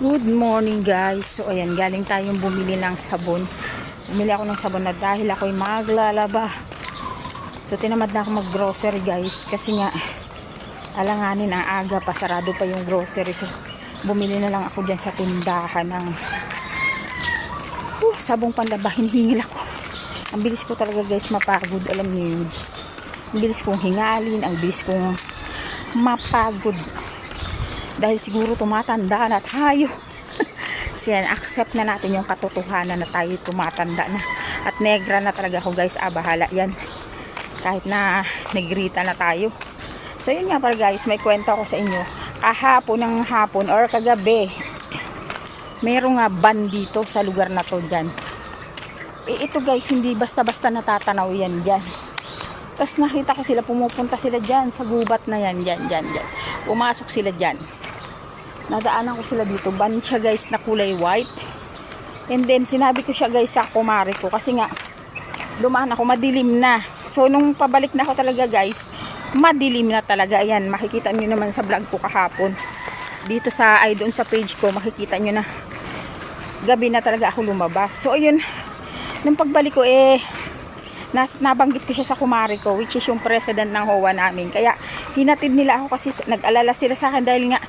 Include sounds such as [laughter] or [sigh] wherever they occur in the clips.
Good morning guys. So ayan, galing tayong bumili ng sabon. Bumili ako ng sabon na dahil ako'y maglalaba. So tinamad na ako mag-grocery guys kasi nga alanganin ang aga pa, sarado pa yung grocery. So bumili na lang ako dyan sa tindahan ng uh, sabong panlaba. Hinihingil ako. Ang bilis ko talaga guys mapagod. Alam niyo yun. Ang bilis kong hingalin. Ang bilis kong mapagod dahil siguro tumatanda na tayo. [laughs] Yan, accept na natin yung katotohanan na tayo tumatanda na. At negra na talaga ako guys, ah, bahala yan. Kahit na negrita na tayo. So yun nga pala guys, may kwento ako sa inyo. Kahapon ng hapon or kagabi, merong nga ban dito sa lugar na to dyan. Eh ito guys, hindi basta-basta natatanaw yan dyan. Tapos nakita ko sila, pumupunta sila dyan sa gubat na yan, dyan, dyan, dyan. Pumasok sila dyan nadaanan ko sila dito. Ban guys na kulay white. And then sinabi ko siya guys sa kumari ko. Kasi nga dumaan ako madilim na. So nung pabalik na ako talaga guys madilim na talaga. Ayan makikita nyo naman sa vlog ko kahapon. Dito sa ay doon sa page ko makikita nyo na. Gabi na talaga ako lumabas. So ayun nung pagbalik ko eh nas, nabanggit ko siya sa kumari ko which is yung president ng HOA namin. Kaya hinatid nila ako kasi nag-alala sila sa akin dahil nga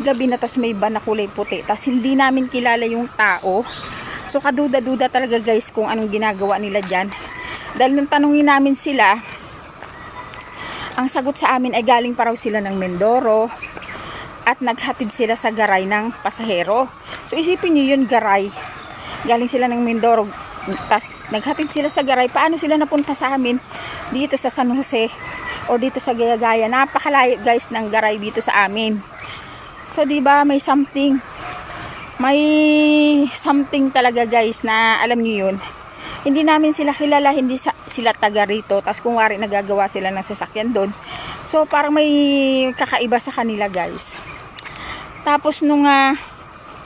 gabi na tas may na kulay puti. Tas hindi namin kilala yung tao. So kaduda-duda talaga guys kung anong ginagawa nila dyan. Dahil nung tanungin namin sila ang sagot sa amin ay galing pa raw sila ng Mindoro at naghatid sila sa garay ng pasahero. So isipin nyo yun garay. Galing sila ng Mindoro tas naghatid sila sa garay. Paano sila napunta sa amin? Dito sa San Jose o dito sa Gaya-Gaya. Napakalayo guys ng garay dito sa amin So, di ba may something. May something talaga guys na alam niyo yun. Hindi namin sila kilala, hindi sa, sila taga rito. Tapos kung wari nagagawa sila ng sasakyan doon. So, parang may kakaiba sa kanila guys. Tapos nung uh,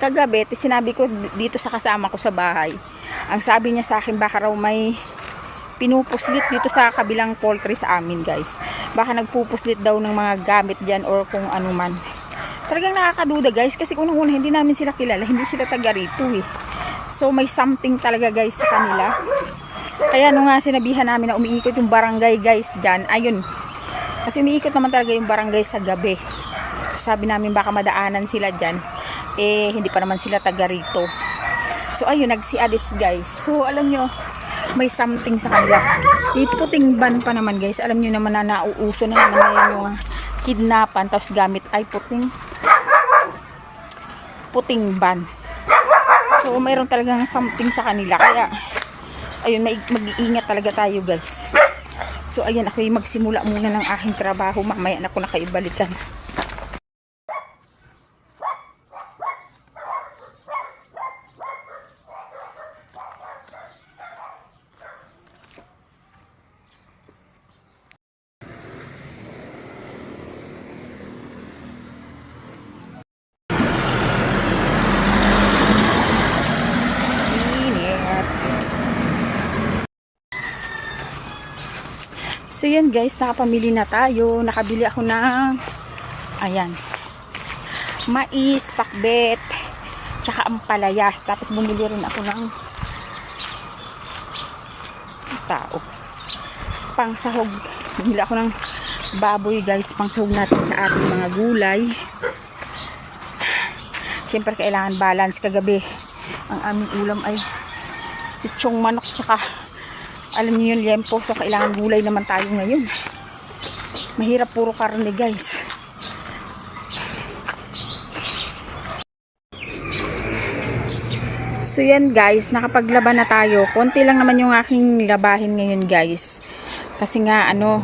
kagabi, sinabi ko dito sa kasama ko sa bahay. Ang sabi niya sa akin, baka raw may pinupuslit dito sa kabilang poultry sa amin guys. Baka nagpupuslit daw ng mga gamit dyan or kung ano man talagang nakakaduda guys kasi unang una hindi namin sila kilala. Hindi sila taga rito eh. So may something talaga guys sa kanila. Kaya nung nga sinabihan namin na umiikot yung barangay guys dyan. Ayun. Kasi umiikot naman talaga yung barangay sa gabi. So, sabi namin baka madaanan sila dyan. Eh hindi pa naman sila taga rito. So ayun nagsiadis guys. So alam nyo may something sa kanila. Iputing ban pa naman guys. Alam nyo naman na nauuso na naman na yung uh, kidnapan tapos gamit ay puting puting ban. So, mayroon talagang something sa kanila. Kaya, ayun, mag-iingat talaga tayo, guys. So, ayan, ako yung magsimula muna ng aking trabaho. Mamaya na ako nakaibalikan. Init. So yan guys, nakapamili na tayo. Nakabili ako ng ayan. Mais, pakbet, tsaka ampalaya. Tapos bumili rin ako ng tao. Pang sahog. Bumili ako ng baboy guys, pang sahog natin sa ating mga gulay. Siyempre kailangan balance kagabi. Ang aming ulam ay lechong manok tsaka alam niyo yun liempo so kailangan gulay naman tayo ngayon. Mahirap puro karne guys. So yan guys nakapaglaban na tayo. Konti lang naman yung aking labahin ngayon guys. Kasi nga ano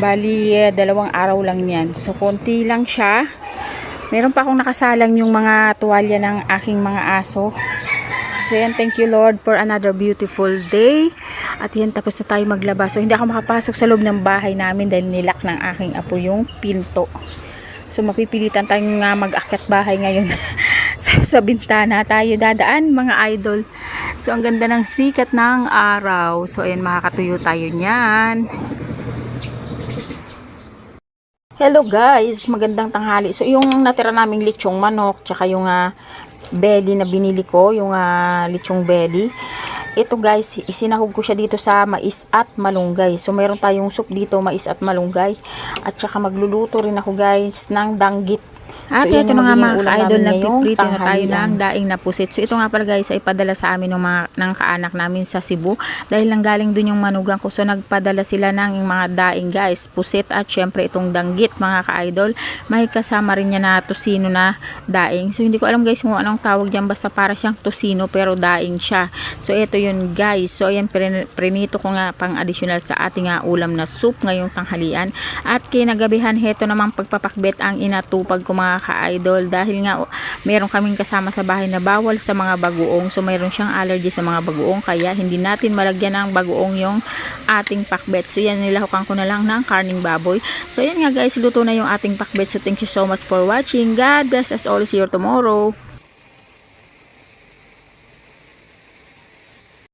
bali eh, dalawang araw lang yan. So konti lang siya. Meron pa akong nakasalang yung mga tuwalya ng aking mga aso. So yan, thank you Lord for another beautiful day. At yan, tapos na tayo maglaba. So hindi ako makapasok sa loob ng bahay namin dahil nilak ng aking apo yung pinto. So mapipilitan tayong uh, mag-akyat bahay ngayon. [laughs] so, sa bintana tayo dadaan mga idol. So ang ganda ng sikat ng araw. So ayan, makakatuyo tayo niyan. Hello guys, magandang tanghali. So yung natira naming lechong manok, tsaka yung uh, belly na binili ko, yung ah, lechong belly. Ito guys, isinahog ko siya dito sa mais at malunggay. So meron tayong soup dito, mais at malunggay. At saka magluluto rin ako guys ng danggit. At So, ito na nga mga ka-idol, nagpiprito na tayo ng daing na pusit. So ito nga pala guys, ay padala sa amin ng, mga, ng kaanak namin sa Cebu. Dahil lang galing dun yung manugang ko. So nagpadala sila ng mga daing guys, pusit at syempre itong danggit mga ka-idol. May kasama rin niya na tosino na daing. So hindi ko alam guys kung anong tawag dyan. Basta para siyang tosino pero daing siya. So ito yun guys. So ayan prin- prinito ko nga pang additional sa ating nga ulam na soup ngayong tanghalian. At kinagabihan heto namang pagpapakbet ang inatupag ko mga ka-idol. Dahil nga meron kaming kasama sa bahay na bawal sa mga bagoong. So meron siyang allergy sa mga bagoong. Kaya hindi natin malagyan ng bagoong yung ating pakbet. So yan nilahukan ko na lang ng karning baboy. So yan nga guys. Luto na yung ating pakbet. So thank you so much for watching. God bless us all. See you tomorrow